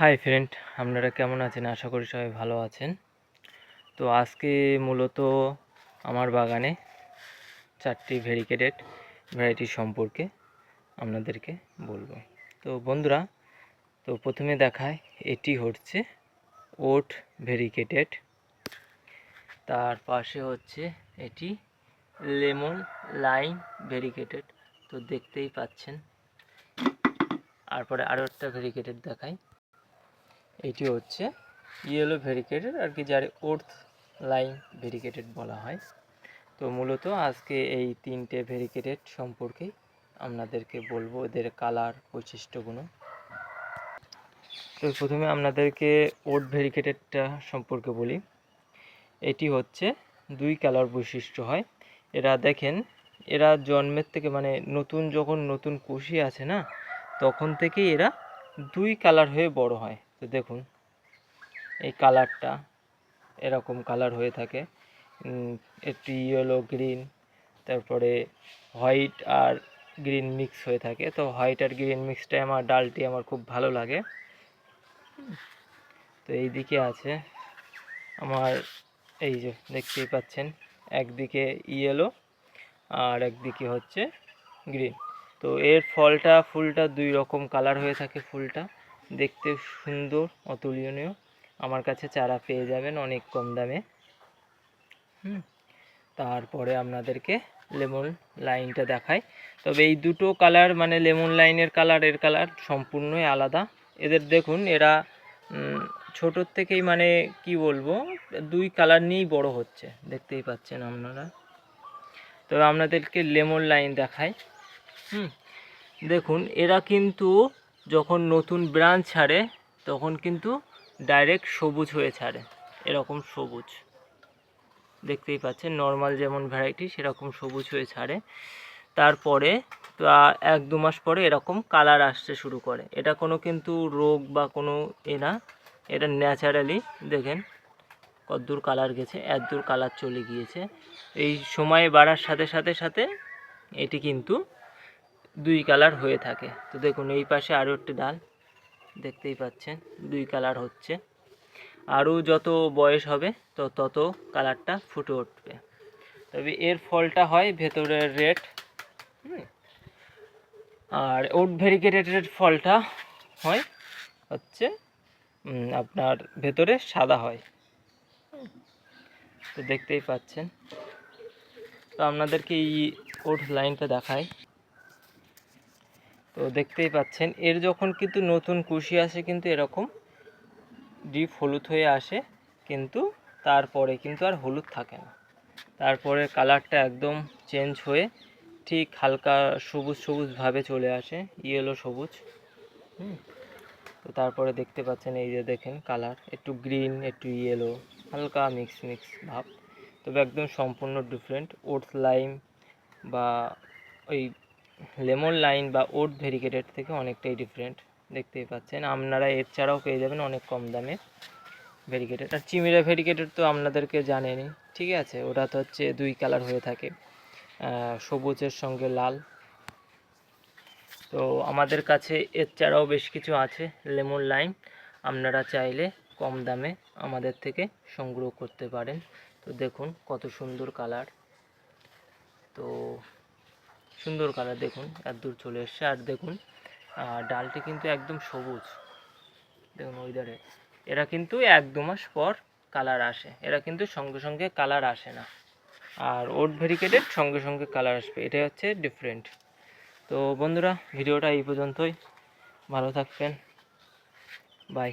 Hi friend আপনারা কেমন আছেন? আশা করি সবাই ভালো আছেন। তো আজকে মূলত আমার বাগানে চারটি ভেরিকেটেড ভ্যারাইটি সম্পর্কে আপনাদেরকে বলব। তো বন্ধুরা, তো প্রথমে দেখায়, এটি হচ্ছে ওট ভেরিকেটেড তার পাশে হচ্ছে এটি লেমন লাইন ভেরিকেটেড তো দেখতেই পাচ্ছেন। তারপরে আরও একটা ভেরিকেটেড দেখায় এটি হচ্ছে ইয়েলো ভেরিকেটেড আর কি যার ওর্থ লাইন ভেরিকেটেড বলা হয়। তো মূলত আজকে এই তিনটে ভেরিকেটেড সম্পর্কে আপনাদেরকে বলব এদের কালার বৈশিষ্ট্যগুলো। তো প্রথমে আপনাদেরকে ওট ভেরিকেটেডটা সম্পর্কে বলি। এটি হচ্ছে দুই কালার বৈশিষ্ট্য হয়। এরা দেখেন, এরা জন্মের থেকে মানে নতুন যখন নতুন কুশি আছে না, তখন থেকেই এরা দুই কালার হয়ে বড় হয়। তো দেখুন, এই কালারটা এরকম কালার হয়ে থাকে। একটু ইয়েলো, গ্রিন, তারপরে হোয়াইট আর গ্রিন মিক্স হয়ে থাকে। তো হোয়াইট আর গ্রিন মিক্সটাই আমার ডালটি আমার খুব ভালো লাগে। তো এই দিকে আছে আমার, এই যে দেখতেই পাচ্ছেন, একদিকে ইয়েলো আর একদিকে হচ্ছে গ্রিন। তো এর ফলটা, ফুলটা দুই রকম কালার হয়ে থাকে ফুলটা। দেখতে সুন্দর, অতুলনীয়। আমার কাছে চারা পেয়ে যাবেন অনেক কম দামে। হুম, তারপরে আপনাদেরকে লেমন লাইনটা দেখাই। তবে এই দুটো কালার মানে লেমন লাইনের কালার, এর কালার সম্পূর্ণই আলাদা। এদের দেখুন, এরা ছোটোর থেকেই মানে কি বলব, দুই কালার নিয়েই বড় হচ্ছে। দেখতেই পাচ্ছেন আপনারা। তবে আপনাদেরকে লেমন লাইন দেখাই। হুম, দেখুন, এরা কিন্তু যখন নতুন ব্রাঞ্চ ছাড়ে, তখন কিন্তু ডাইরেক্ট সবুজ হয়ে ছাড়ে। এরকম সবুজ। দেখতেই পাচ্ছেন নর্মাল যেমন ভ্যারাইটি সেরকম সবুজ হয়ে ছাড়ে। তারপরে এক দু মাস পরে এরকম কালার আসতে শুরু করে। এটা কোনো কিন্তু রোগ বা কোনো এ না, এটা ন্যাচারালি দেখেন কদ্দূর কালার গেছে এতদূর কালার চলে গিয়েছে। এই সময় বাড়ার সাথে সাথে সাথে এটি কিন্তু দুই কালার হয়ে থাকে। তো দেখুন, এই পাশে আরও একটি ডাল, দেখতেই পাচ্ছেন, দুই কালার হচ্ছে। আরও যত বয়স হবে, তো তত কালারটা ফুটে উঠবে। তবে এর ফলটা হয় ভেতরের রেড আর ওট ভেরিকেটেডের ফলটা হয় হচ্ছে আপনার ভেতরে সাদা হয়। তো দেখতেই পাচ্ছেন। তো আপনাদেরকে এই ওট লাইনটা দেখায় তো দেখতেই পাচ্ছেন, এর যখন কিন্তু নতুন কুশি আসে কিন্তু এরকম ডিপ হলুদ হয়ে আসে, কিন্তু তারপরে কিন্তু আর হলুদ থাকে না। তারপরে কালারটা একদম চেঞ্জ হয়ে ঠিক হালকা সবুজ সবুজভাবে চলে আসে, ইয়েলো সবুজ। তো তারপরে দেখতে পাচ্ছেন এই যে দেখেন কালার, একটু গ্রিন, একটু ইয়েলো, হালকা মিক্স মিক্স ভাব। তবে একদম সম্পূর্ণ ডিফারেন্ট, ওটস, লাইম বা ওই লেমন লাইন বা ওট ভেরিকেটেড থেকে অনেকটাই ডিফারেন্ট দেখতেই পাচ্ছেন। আপনারা এর ছাড়াও পেয়ে যাবেন অনেক কম দামে ভেরিকেটেড। আর চিমিরা ভেরিকেটেড তো আপনাদেরকে জানেনি ঠিক আছে? ওটা তো হচ্ছে দুই কালার হয়ে থাকে সবুজের সঙ্গে লাল। তো আমাদের কাছে এর ছাড়াও বেশ কিছু আছে লেমন লাইন। আপনারা চাইলে কম দামে আমাদের থেকে সংগ্রহ করতে পারেন। তো দেখুন কত সুন্দর কালার। তো সুন্দর কালার দেখুন, এত দূর চলে এসছে। আর দেখুন ডালটি কিন্তু একদম সবুজ। দেখুন ওইদারে এরা কিন্তু এক দু মাস পর কালার আসে। এরা কিন্তু সঙ্গে সঙ্গে কালার আসে না। আর ওট ভেরিকেটেড সঙ্গে সঙ্গে কালার আসবে। এটাই হচ্ছে ডিফারেন্ট তো বন্ধুরা, ভিডিওটা এই পর্যন্তই। ভালো থাকবেন। বাই